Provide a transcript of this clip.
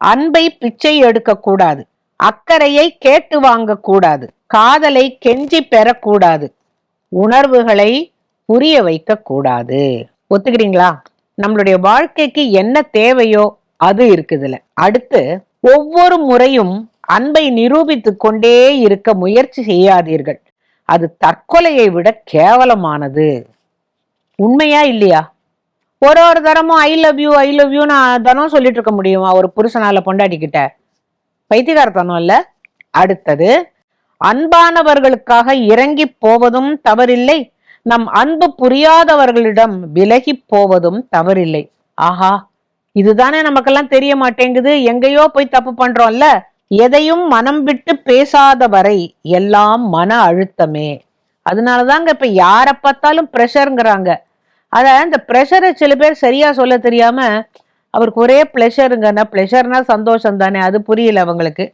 அன்பை பிச்சை எடுக்கக்கூடாது. அக்கறையை கேட்டு வாங்கக்கூடாது. காதலை கெஞ்சி பெறக்கூடாது. உணர்வுகளை புரிய வைக்கக்கூடாது. ஒத்துக்கிறீங்களா? நம்மளுடைய வாழ்க்கைக்கு என்ன தேவையோ அது இருக்குதுல. அடுத்து ஒவ்வொரு முறையும் அன்பை நிரூபித்து கொண்டே இருக்க முயற்சி செய்யாதீர்கள். அது தற்கொலையை விட கேவலமானது. உண்மையா இல்லையா? ஒரு ஒரு தரமும் I love you I love you நான் தினம் சொல்லிட்டு இருக்க முடியுமா? ஒரு புருஷனால பொண்டாட்டிக்கிட்ட. பைத்தியகாரத்தனம் இல்ல. அடுத்தது அன்பானவர்களுக்காக இறங்கி போவதும் தவறில்லை. நம் அன்பு புரியாதவர்களிடம் விலகி போவதும் தவறில்லை. ஆஹா இதுதானே நமக்கெல்லாம் தெரிய மாட்டேங்குது. எங்கேயோ போய் தப்பு பண்றோம்ல. எதையும் மனம் விட்டு பேசாத வரை எல்லாம் மன அழுத்தமே. அதனாலதாங்க இப்ப யார பார்த்தாலும் ப்ரெஷருங்கிறாங்க அதை இந்த ப்ரெஷரை சில பேர் சரியா சொல்ல தெரியாம அவருக்கு ஒரே ப்ளெஷருங்கன்னா ப்ளஷர்னா சந்தோஷம் தானே அது புரியல அவங்களுக்கு.